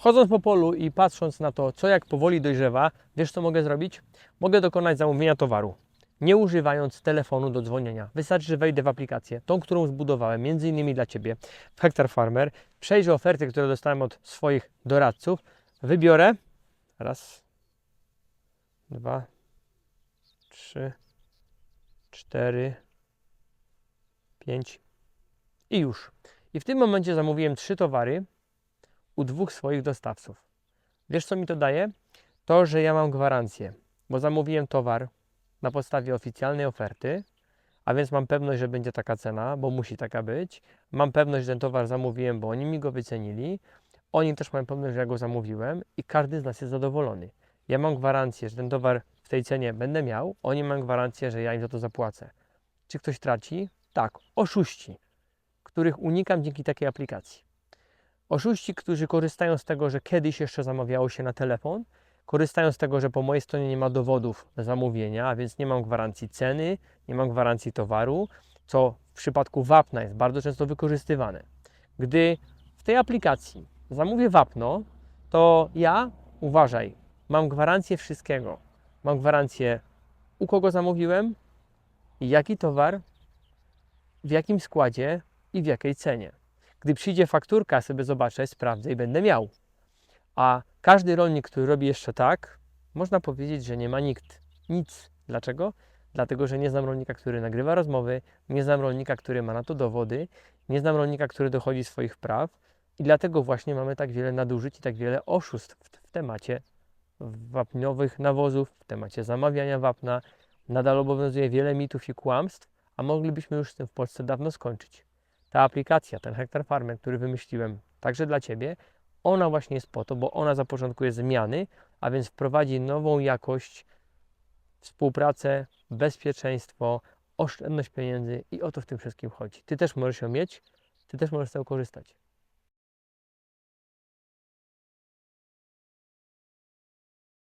chodząc po polu i patrząc na to, co jak powoli dojrzewa, wiesz co mogę zrobić? Mogę dokonać zamówienia towaru, nie używając telefonu do dzwonienia. Wystarczy, że wejdę w aplikację, tą, którą zbudowałem, między innymi dla Ciebie, w Hektar Farmer, przejrzę oferty, które dostałem od swoich doradców, wybiorę, raz, dwa, trzy, cztery, pięć i już. I w tym momencie zamówiłem trzy towary u dwóch swoich dostawców. Wiesz, co mi to daje? To, że ja mam gwarancję, bo zamówiłem towar na podstawie oficjalnej oferty, a więc mam pewność, że będzie taka cena, bo musi taka być. Mam pewność, że ten towar zamówiłem, bo oni mi go wycenili. Oni też mają pewność, że ja go zamówiłem i każdy z nas jest zadowolony. Ja mam gwarancję, że ten towar w tej cenie będę miał, oni mają gwarancję, że ja im za to zapłacę. Czy ktoś traci? Tak, oszuści, których unikam dzięki takiej aplikacji. Oszuści, którzy korzystają z tego, że kiedyś jeszcze zamawiało się na telefon, korzystają z tego, że po mojej stronie nie ma dowodów zamówienia, a więc nie mam gwarancji ceny, nie mam gwarancji towaru, co w przypadku wapna jest bardzo często wykorzystywane. Gdy w tej aplikacji zamówię wapno, to ja, uważaj, mam gwarancję wszystkiego. Mam gwarancję, u kogo zamówiłem, jaki towar, w jakim składzie i w jakiej cenie. Gdy przyjdzie fakturka, sobie zobaczę, sprawdzę i będę miał. A każdy rolnik, który robi jeszcze tak, można powiedzieć, że nie ma nikt nic. Dlaczego? Dlatego, że nie znam rolnika, który nagrywa rozmowy, nie znam rolnika, który ma na to dowody, nie znam rolnika, który dochodzi swoich praw i dlatego właśnie mamy tak wiele nadużyć i tak wiele oszustw w, temacie wapniowych nawozów, w temacie zamawiania wapna. Nadal obowiązuje wiele mitów i kłamstw, a moglibyśmy już z tym w Polsce dawno skończyć. Ta aplikacja, ten Hektar Farmer, który wymyśliłem także dla Ciebie, ona właśnie jest po to, bo ona zapoczątkuje zmiany, a więc wprowadzi nową jakość, współpracę, bezpieczeństwo, oszczędność pieniędzy i o to w tym wszystkim chodzi. Ty też możesz ją mieć, Ty też możesz z tego korzystać.